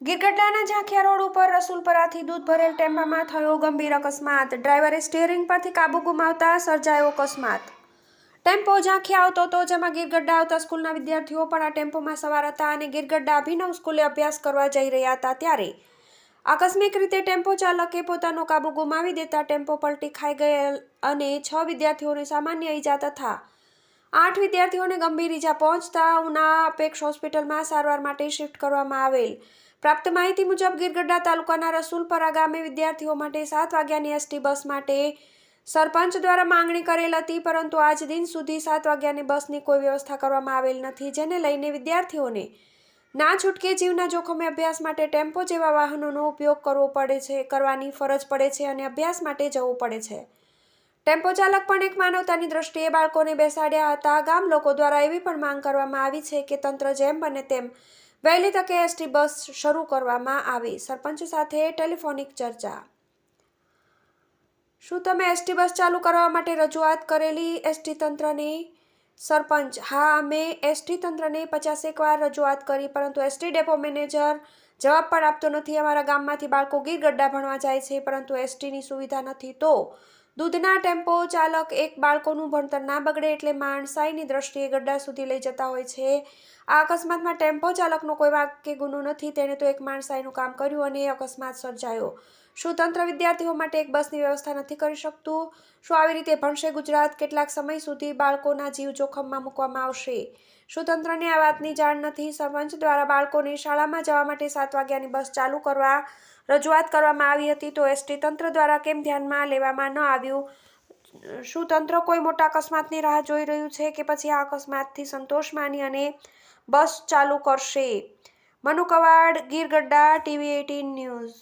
ગીરગઢડાના ઝાંખિયા road ઉપર રસુલપરાથી દૂધ ભરેલ ટેમ્પામાં થયો ગંભીર અકસ્માત. ડ્રાઈવરે સ્ટીયરિંગ પરથી કાબુ ગુમાવતા સર્જાયો અકસ્માત. ટેમ્પો ઝાંખી આવતો હતો, જેમાં ગીરગઢડા આવતા સ્કૂલના વિદ્યાર્થીઓ પણ આ ટેમ્પોમાં સવાર હતા અને ગીરગઢડા અભિનવ સ્કૂલે અભ્યાસ કરવા જઈ રહ્યા હતા ત્યારે આકસ્મિક રીતે ટેમ્પો ચાલકે પોતાનો કાબુ ગુમાવી દેતા ટેમ્પો પલટી ખાઈ ગયેલ અને છ વિદ્યાર્થીઓને સામાન્ય ઈજા તથા આઠ વિદ્યાર્થીઓને ગંભીર ઈજા પહોંચતા ઉના અપેક્ષ હોસ્પિટલમાં સારવાર માટે શિફ્ટ કરવામાં આવેલ. પ્રાપ્ત માહિતી મુજબ ગીરગઢડા તાલુકાના રસુલપરા ગામે વિદ્યાર્થીઓ માટે સાત વાગ્યાની એસટી બસ માટે સરપંચ દ્વારા માંગણી કરેલ હતી, પરંતુ આજ દિન સુધી સાત વાગ્યાની બસની કોઈ વ્યવસ્થા કરવામાં આવેલ નથી, જેને લઈને વિદ્યાર્થીઓને ના છૂટકે જીવના જોખમે અભ્યાસ માટે ટેમ્પો જેવા વાહનોનો ઉપયોગ કરવો પડે છે, કરવાની ફરજ પડે છે અને અભ્યાસ માટે જવું પડે છે. ટેમ્પો ચાલક પણ એક માનવતાની દ્રષ્ટિએ બાળકોને બેસાડ્યા હતા. ગામ લોકો દ્વારા એવી પણ માંગ કરવામાં આવી છે કે તંત્ર જેમ બને તેમ વહેલી તકે એસટી બસ શરૂ કરવામાં આવે. સરપંચ સાથે ટેલિફોનિક ચર્ચા. શું તમે એસટી બસ ચાલુ કરવા માટે રજૂઆત કરેલી? એસટી તંત્રની સરપંચ, હા, અમે એસટી તંત્રને પચાસેક વાર રજૂઆત કરી, પરંતુ એસટી ડેપો મેનેજર જવાબ પણ આપતો નથી. અમારા ગામમાંથી બાળકો ગીર ગડ્ડા ભણવા જાય છે, પરંતુ એસટીની સુવિધા નથી. તો દૂધના ટેમ્પો ચાલક એક બાળકોનું ભણતર ના બગડે એટલે માણસાઈની દ્રષ્ટિએ ગड्ढા સુધી લઈ જતા હોય છે. આ અકસ્માતમાં ટેમ્પો ચાલકનો કોઈ વાક્ય ગુનો નથી, તેણે તો એક માણસાઈનું કામ કર્યું અને એ અકસ્માત સર્જાયો. શું તંત્ર વિદ્યાર્થીઓ માટે એક બસની વ્યવસ્થા નથી કરી શકતું? શું આવી રીતે ભણશે ગુજરાત? કેટલાક સમય સુધી બાળકોના જીવ જોખમમાં મૂકવામાં આવશે? શું તંત્રને આ વાતની જાણ નથી? સરપંચ દ્વારા બાળકોને શાળામાં જવા માટે સાત વાગ્યાની બસ ચાલુ કરવા રજૂઆત કરવામાં આવી હતી, તો એસટી તંત્ર દ્વારા કેમ ધ્યાનમાં લેવામાં ન આવ્યું? શું તંત્ર કોઈ મોટા અકસ્માતની રાહ જોઈ રહ્યું છે કે પછી આ અકસ્માતથી સંતોષ માની અને બસ ચાલુ કરશે? Manu Kavad Girgadhada TV eighteen news.